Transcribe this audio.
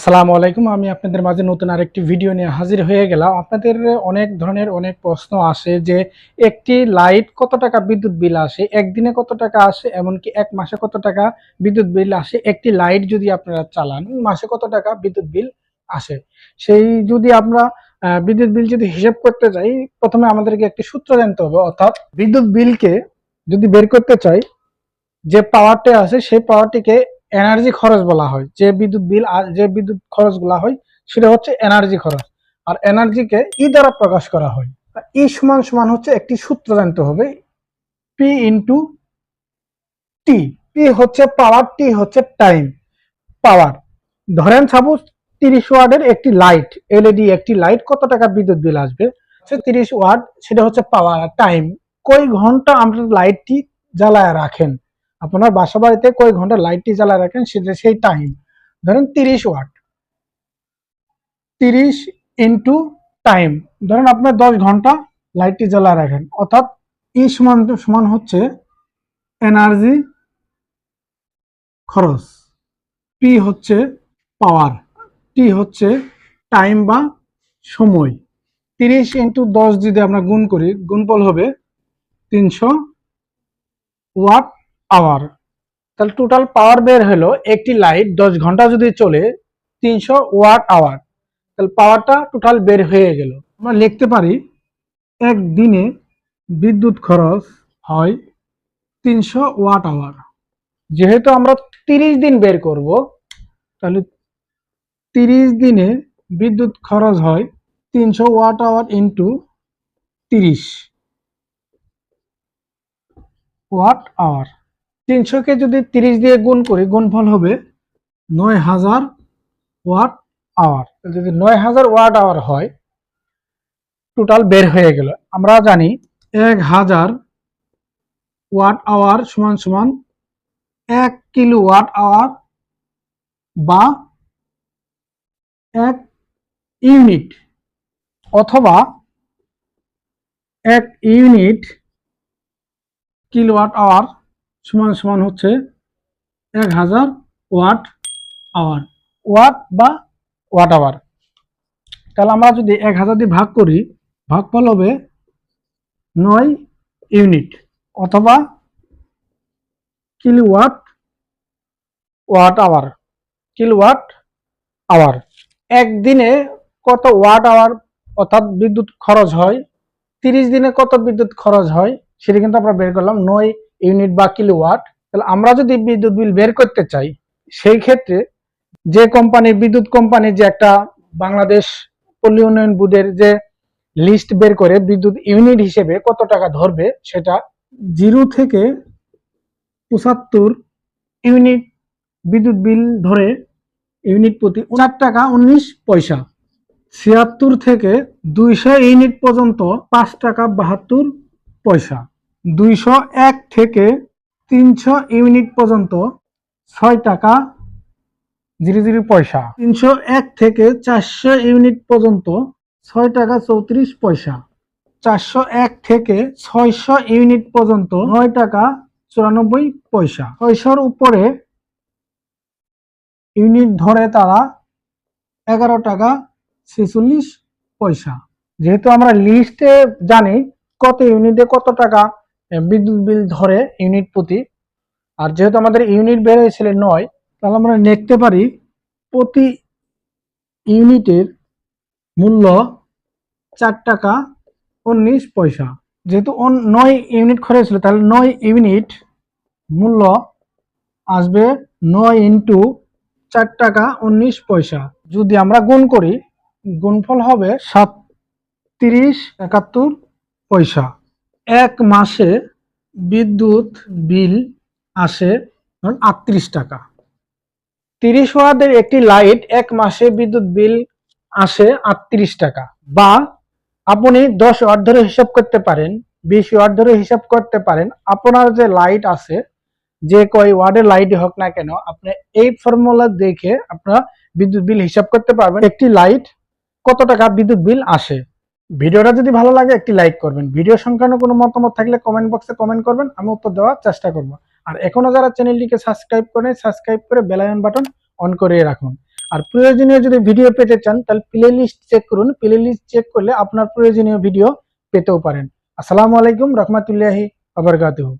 আসসালামু আলাইকুম। আমি আপনাদের মাঝে নতুন আরেকটি ভিডিও নিয়ে হাজির হয়ে গেলাম। আপনাদের অনেক ধরনের অনেক প্রশ্ন আসে যে, একটি লাইট কত টাকা বিদ্যুৎ বিল আসে? একদিনে কত টাকা আসে? এমনকি এক মাসে কত টাকা বিদ্যুৎ বিল আসে? একটি লাইট যদি আপনারা চালান, মাসে কত টাকা বিদ্যুৎ বিল আসে? সেই যদি আমরা বিদ্যুৎ বিল যদি হিসেব করতে যাই, প্রথমে আমাদেরকে একটি সূত্র জানতে হবে। অর্থাৎ বিদ্যুৎ বিলকে যদি বের করতে চাই, যে পাওয়ারটা আছে সেই পাওয়ারটিকে এনার্জি খরচ বলা হয়। যে বিদ্যুৎ বিল যে বিদ্যুৎ খরচগুলা হয়, সেটা হচ্ছে এনার্জি খরচ। আর এনার্জিকে ই দ্বারা প্রকাশ করা হয়। ই সমান সমান হচ্ছে একটি সূত্র জানতে হবে। P into T. পি হচ্ছে পাওয়ার, টি হচ্ছে টাইম। পাওয়ার। ধরেন সাপোজ তিরিশ ওয়ার্ডের একটি লাইট, এলইডি একটি লাইট, কত টাকা বিদ্যুৎ বিল আসবে? হচ্ছে তিরিশ ওয়ার্ড, সেটা হচ্ছে পাওয়ার টাইম। কয় ঘণ্টা আমরা লাইটটি জ্বালায় রাখেন? আপনার বাসা বাড়িতে কয় ঘণ্টা লাইটটি জ্বালায় রাখেন সেটা সেই টাইম ধরেন তিরিশ ওয়াট তিরিশ ইন্টু টাইম ধরেন আপনার দশ ঘণ্টা লাইটটি জ্বালায় রাখেন। অর্থাৎ ই সমান সমান হচ্ছে এনার্জি খরচ। পি হচ্ছে পাওয়ার টি হচ্ছে টাইম বা সময়। তিরিশ ইন্টু দশ যদি আমরা গুণ করি, গুণফল হবে তিনশো ওয়াট আওয়ার তাহলে টোটাল পাওয়ার বের হলো একটি লাইট দশ ঘণ্টা যদি চলে, তিনশো ওয়াট আওয়ার তাহলে পাওয়ারটা টোটাল বের হয়ে গেল। আমরা লিখতে পারি এক দিনে বিদ্যুৎ খরচ হয় তিনশো ওয়াট আওয়ার যেহেতু আমরা তিরিশ দিন বের করব, তাহলে তিরিশ দিনে বিদ্যুৎ খরচ হয় তিনশো ওয়াট আওয়ার ইন্টু তিরিশ ওয়াট আওয়ার তিনশোকে যদি তিরিশ দিয়ে গুণ করি, গুণফল হবে নয় হাজার ওয়াট আওয়ার। যদি নয় হাজার ওয়াট আওয়ার হয় টোটাল বের হয়ে গেল। আমরা জানি এক হাজার ওয়াট আওয়ার সমান সমান এক কিলো ওয়াট আওয়ার বা এক ইউনিট অথবা এক ইউনিট কিলোওয়াট আওয়ার সমান সমান হচ্ছে এক হাজার ওয়াট আওয়ার। ওয়াট বা ওয়াট আওয়ার। তাহলে আমরা যদি এক হাজার দিয়ে ভাগ করি, ভাগফল হবে নয় ইউনিট অথবা kilowatt watt hour, kilowatt hour. একদিনে কত ওয়াট আওয়ার অর্থাৎ বিদ্যুৎ খরচ হয়, তিরিশ দিনে কত বিদ্যুৎ খরচ হয়, সেটা কিন্তু আমরা বের করলাম নয় ইউনিট বা কিলোওয়াট, তাহলে আমরা যদি বিদ্যুৎ বিল বের করতে চাই, সেই ক্ষেত্রে যে কোম্পানির বিদ্যুৎ কোম্পানি যে একটা বাংলাদেশ পল্লী উন্নয়ন বোর্ডের যে লিস্ট বের করে বিদ্যুৎ ইউনিট হিসেবে কত টাকা ধরবে, সেটা জিরো থেকে পঁচাত্তর ইউনিট বিদ্যুৎ বিল ধরে ইউনিট প্রতি চার টাকা উনিশ পয়সা। ছিয়াত্তর থেকে দুইশো ইউনিট পর্যন্ত পাঁচ টাকা বাহাত্তর পয়সা। দুইশো এক থেকে তিনশো ইউনিট পর্যন্ত ছয় টাকা জিরো জিরো পয়সা। তিনশো এক থেকে চারশো ইউনিট পর্যন্ত ছয় টাকা চৌত্রিশ পয়সা। চারশো এক থেকে ছয়শো ইউনিট পর্যন্ত নয় টাকা চুরানব্বই পয়সা। ছয়শোর উপরে ইউনিট ধরে তারা এগারো টাকা ছেচল্লিশ পয়সা। যেহেতু আমরা লিস্টে জানি কত ইউনিটে কত টাকা বিদ্যুৎ বিল ধরে ইউনিট প্রতি। আর যেহেতু আমাদের ইউনিট বের হয়েছিল নয়, তাহলে আমরা দেখতে পারি প্রতি ইউনিটের মূল্য চার টাকা উনিশ পয়সা। যেহেতু নয় ইউনিট খরচ ছিল তাহলে নয় ইউনিট মূল্য আসবে নয় ইন্টু চার টাকা উনিশ পয়সা। যদি আমরা গুণ করি, গুণফল হবে সাত তিরিশ একাত্তর পয়সা। এক মাসে বিদ্যুৎ বিল আসে ধরুন আটত্রিশ টাকা। তিরিশ ওয়াটের একটি লাইট এক মাসে বিদ্যুৎ বিল আসে আটত্রিশ টাকা বা আপনি দশ ওয়াট ধরে হিসাব করতে পারেন, বিশ ওয়াট ধরে হিসাব করতে পারেন, আপনার যে লাইট আছে, যে কয় ওয়ার্ডের লাইট হোক না কেন, আপনি এই ফর্মুলা দেখে আপনারা বিদ্যুৎ বিল হিসাব করতে পারবেন। একটি লাইট কত টাকা বিদ্যুৎ বিল আসে? ভিডিওটা যদি ভালো লাগে, একটি লাইক করবেন। ভিডিও সংক্রান্ত কোনো মতামত থাকলে কমেন্ট বক্সে কমেন্ট করবেন, আমি উত্তর দেওয়ার চেষ্টা করব। আর এখনও যারা চ্যানেলটিকে সাবস্ক্রাইব করেন সাবস্ক্রাইব করে বেলায়ন বাটন অন করে রাখুন। আর প্রয়োজনীয় যদি ভিডিও পেতে চান, তাহলে প্লে লিস্ট চেক করুন। প্লে লিস্ট চেক করলে আপনার প্রয়োজনীয় ভিডিও পেতেও পারেন। আসসালামু আলাইকুম রহমতুল্লাহি আবরকাতুহু